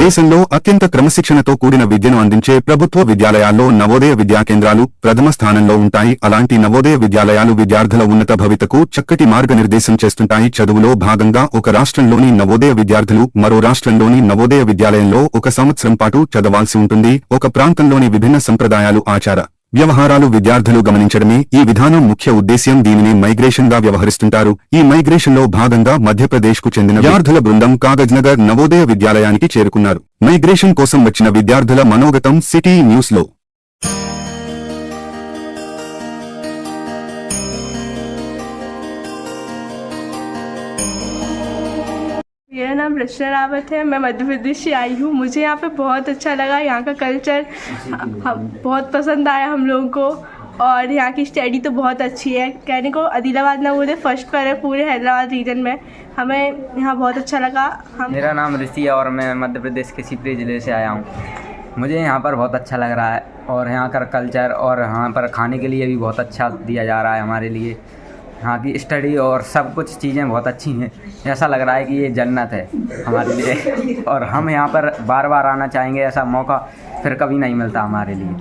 దేశంలో అత్యంత క్రమశిక్షణతో కూడిన విద్యను అందించే ప్రభుత్వ విద్యాలయాల్లో నవోదయ విద్యా కేంద్రాలు ప్రథమ స్థానంలో ఉంటాయి. అలాంటి నవోదయ విద్యాలయాలు విద్యార్థుల ఉన్నత భవితకు చక్కటి మార్గనిర్దేశం చేస్తుంటాయి. చదువులో భాగంగా ఒక రాష్ట్రంలోని నవోదయ విద్యార్థులు మరో రాష్ట్రంలోని నవోదయ విద్యాలయంలో ఒక సంవత్సరం పాటు చదవాల్సి ఉంటుంది. ఒక ప్రాంతంలోని విభిన్న సంప్రదాయాలు ఆచార వ్యవహారాలు విద్యార్థులు గమనించడమే ఈ విధానం ముఖ్య ఉద్దేశ్యం. దీనిని మైగ్రేషన్గా వ్యవహరిస్తుంటారు. ఈ మైగ్రేషన్లో భాగంగా మధ్యప్రదేశ్కు చెందిన విద్యార్థుల బృందం కాగజ్ నగర్ నవోదయ విద్యాలయానికి చేరుకున్నారు. మైగ్రేషన్ కోసం వచ్చిన విద్యార్థుల మనోగతం సిటీ న్యూస్ मेरा नाम रचना रावत है मैं मध्य प्रदेश से आई हूँ मुझे यहाँ पे बहुत अच्छा लगा यहाँ का कल्चर हम बहुत पसंद आया हम लोगों को और यहाँ की स्टडी तो बहुत अच्छी है। कहने को आदिलाबाद ना बोले फ़र्स्ट पर है पूरे हैदराबाद रीजन में। हमें यहाँ बहुत अच्छा लगा हम मेरा नाम ऋषि है और मैं मध्य प्रदेश के शिवपुरी ज़िले से आया हूँ। मुझे यहाँ पर बहुत अच्छा लग रहा है और यहाँ का कल्चर और यहाँ पर खाने के लिए भी बहुत अच्छा दिया जा रहा है हमारे लिए। यहाँ की स्टडी और सब कुछ चीज़ें बहुत अच्छी हैं ऐसा लग रहा है कि ये जन्नत है हमारे लिए और हम यहाँ पर बार बार आना चाहेंगे ऐसा मौका फिर कभी नहीं मिलता हमारे लिए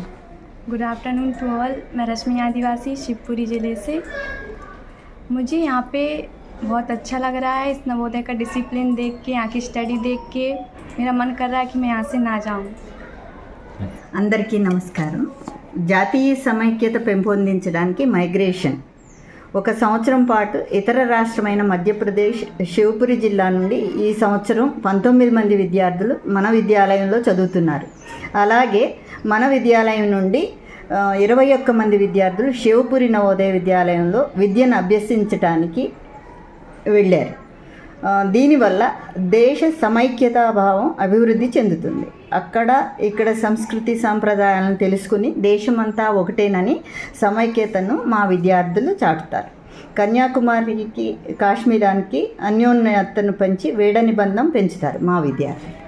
गुड आफ्टरनून टू ऑल मैं रश्मि आदिवासी शिवपुरी ज़िले से मुझे यहाँ पे बहुत अच्छा लग रहा है इस नवोदय का डिसिप्लिन देख के यहाँ की स्टडी देख के मेरा मन कर रहा है कि मैं यहाँ से ना जाऊँ అందరికీ నమస్కారం జాతీయ సమైక్యత పెంపొందించడానికి మైగ్రేషన్ ఒక సంవత్సరం పాటు ఇతర రాష్ట్రమైన మధ్యప్రదేశ్ శివపురి జిల్లా నుండి ఈ సంవత్సరం పంతొమ్మిది మంది విద్యార్థులు మన విద్యాలయంలో చదువుతున్నారు. అలాగే మన విద్యాలయం నుండి ఇరవై ఒక్క మంది విద్యార్థులు శివపురి నవోదయ విద్యాలయంలో విద్యను అభ్యసించటానికి వెళ్ళారు. దీనివల్ల దేశ సమైక్యతా భావం అభివృద్ధి చెందుతుంది. అక్కడ ఇక్కడ సంస్కృతి సాంప్రదాయాలను తెలుసుకుని దేశమంతా ఒకటేనని సమైక్యతను మా విద్యార్థులు చాటుతారు. కన్యాకుమారికి కాశ్మీరానికి అన్యోన్యతను పెంచి వేడ నిబంధం పెంచుతారు మా విద్యార్థులు.